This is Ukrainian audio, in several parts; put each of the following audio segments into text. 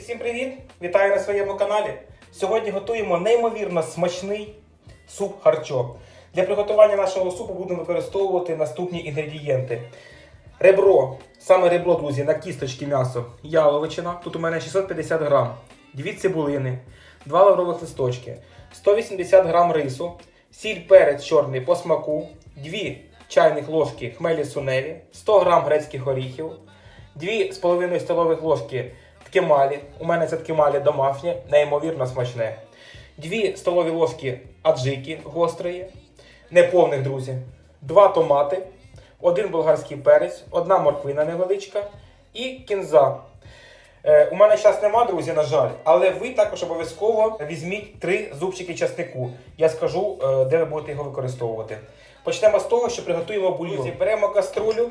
Всім привіт! Вітаю на своєму каналі. Сьогодні готуємо неймовірно смачний суп харчо. Для приготування нашого супу будемо використовувати наступні інгредієнти. Ребро, саме ребро, друзі, на кісточки м'ясо, яловичина. Тут у мене 650 грам, 2 цибулини, 2 лаврових листочки, 180 грам рису, сіль перець чорний по смаку, 2 чайних ложки хмелі сунелі, 100 грам грецьких оріхів, 2,5 столових ложки ткемалі. У мене це ткемалі домашнє, неймовірно смачне. 2 столові ложки аджики гострої, неповних, друзі. 2 томати, один болгарський перець, одна морквина невеличка і кінза. Е, у мене зараз нема, друзі, на жаль, але ви також обов'язково візьміть три зубчики часнику. Я скажу, е, де ви будете його використовувати. Почнемо з того, що приготуємо бульйон. Беремо каструлю.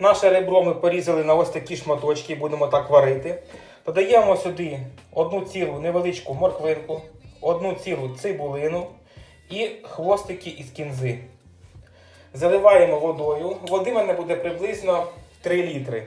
Наше ребро ми порізали на ось такі шматочки, будемо так варити. Додаємо сюди одну цілу невеличку морквинку, одну цілу цибулину і хвостики із кінзи. Заливаємо водою. Води в мене буде приблизно 3 літри.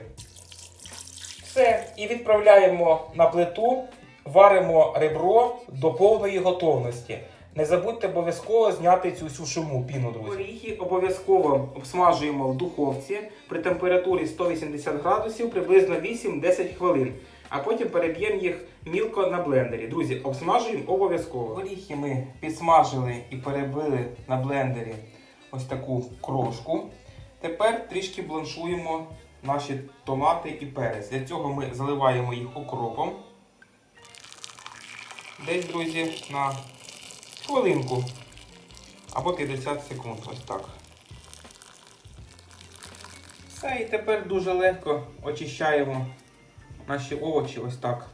Все. І відправляємо на плиту, варимо ребро до повної готовності. Не забудьте обов'язково зняти цю всю шуму піну, друзі. Горіхи обов'язково обсмажуємо в духовці при температурі 180 градусів приблизно 8-10 хвилин. А потім переб'ємо їх мілко на блендері. Друзі, обсмажуємо обов'язково. Горіхи ми підсмажили і перебили на блендері ось таку крошку. Тепер трішки бланшуємо наші томати і перець. Для цього ми заливаємо їх окропом. Десь, друзі, на хвилинку або 50 секунд. Ось так. Все, і тепер дуже легко очищаємо наші овочі ось так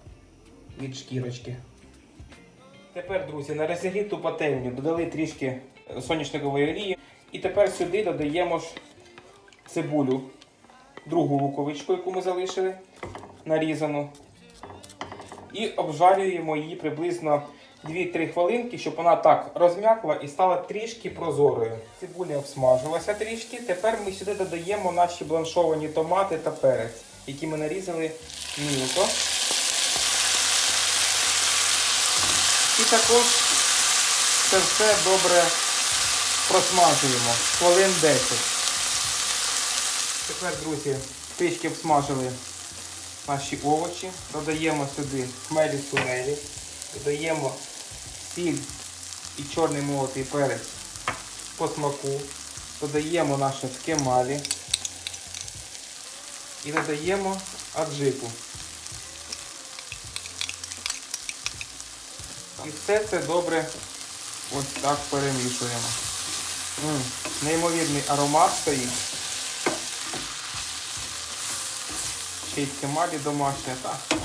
від шкірочки. Тепер, друзі, на розігріту пательню додали трішки соняшникової олії. І тепер сюди додаємо ж цибулю, другу луковичку, яку ми залишили, нарізану. І обжарюємо її приблизно 2-3 хвилинки, щоб вона так розм'якла і стала трішки прозорою. Цибуля обсмажилася трішки. Тепер ми сюди додаємо наші бланшовані томати та перець, які ми нарізали мілко. І також це все добре просмажуємо хвилин 10. Тепер, друзі, трішки обсмажили наші овочі, додаємо сюди хмелі сунелі, додаємо сіль і чорний молотий перець по смаку, додаємо наше ткемалі і додаємо аджику. І все це добре ось так перемішуємо. М, Неймовірний аромат стоїть. Ще й домашня. Так.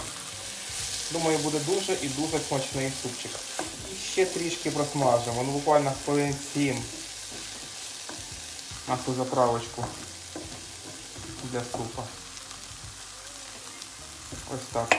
Думаю, буде дуже і дуже смачний супчик. І ще трішки просмажимо, ну буквально хвилин 7 нашу заправочку для супа. Ось так.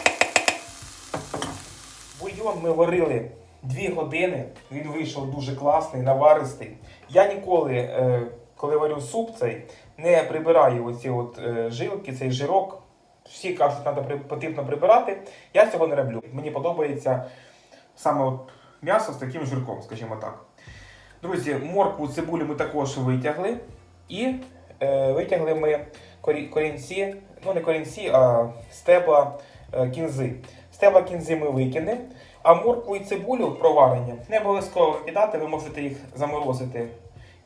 Бульйон ми варили 2 години, він вийшов дуже класний, наваристий. Я ніколи, е, коли варю суп цей, не прибираю оці от е, жилки, цей жирок. Всі кажуть, що треба потрібно прибирати. Я цього не роблю. Мені подобається саме от м'ясо з таким жирком, скажімо так. Друзі, моркву, цибулю ми також витягли. І е, витягли ми корінці, ну не корінці, а стебла е, кінзи. Стебла кінзи ми викинемо, а моркву і цибулю проварені не обов'язково викидати, ви можете їх заморозити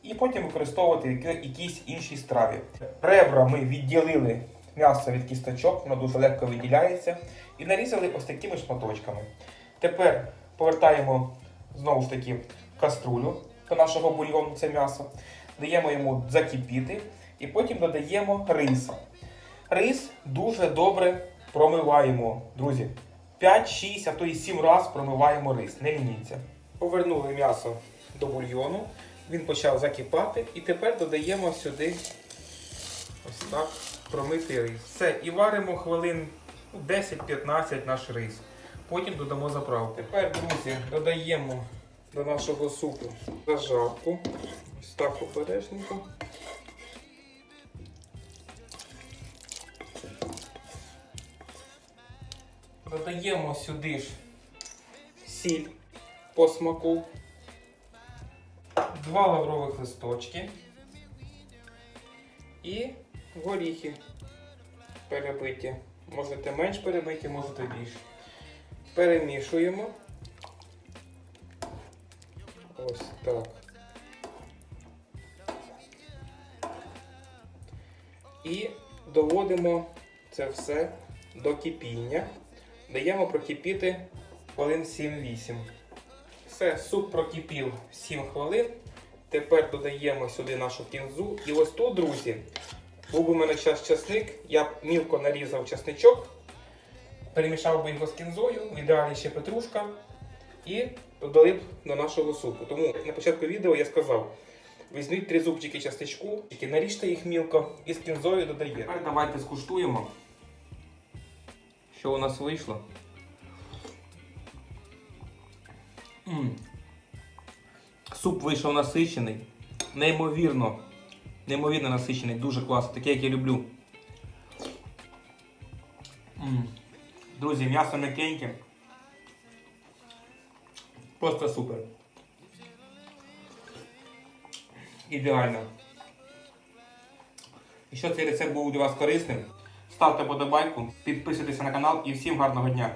і потім використовувати в які- якійсь іншій страві. Ребра ми відділили м'ясо від кісточок, воно дуже легко виділяється. І нарізали ось такими шматочками. Тепер повертаємо знову ж таки каструлю до нашого бульйону, це м'ясо. Даємо йому закипіти і потім додаємо рис. Рис дуже добре промиваємо, друзі. 5-6, а то і 7 разів промиваємо рис, не лініться. Повернули м'ясо до бульйону, він почав закипати і тепер додаємо сюди ось так промитий рис. Все, і варимо хвилин ну, 10-15 наш рис. Потім додамо заправку. Тепер, друзі, додаємо до нашого супу зажарку. Ось так обережненько. Додаємо сюди ж сіль по смаку, два лаврових листочки і горіхи перебиті. Можете менш перебиті, можете більше. Перемішуємо. Ось так. І доводимо це все до кипіння. Даємо прокипіти хвилин 7-8. Все, суп прокипів 7 хвилин. Тепер додаємо сюди нашу кінзу. І ось тут, друзі, був у мене час часник, я мілко нарізав часничок, перемішав би його з кінзою, в ідеалі ще петрушка, і додали б до нашого супу. Тому на початку відео я сказав, візьміть три зубчики часничку, наріжте їх мілко і з кінзою додаєте. Тепер давайте скуштуємо, що у нас вийшло. М. Суп вийшов насичений, неймовірно, неймовірно насичений, дуже класний, такий, як я люблю. Друзі, м'ясо м'якеньке. Просто супер. Ідеально. Якщо цей рецепт був для вас корисним, ставте подобайку, підписуйтесь на канал і всім гарного дня!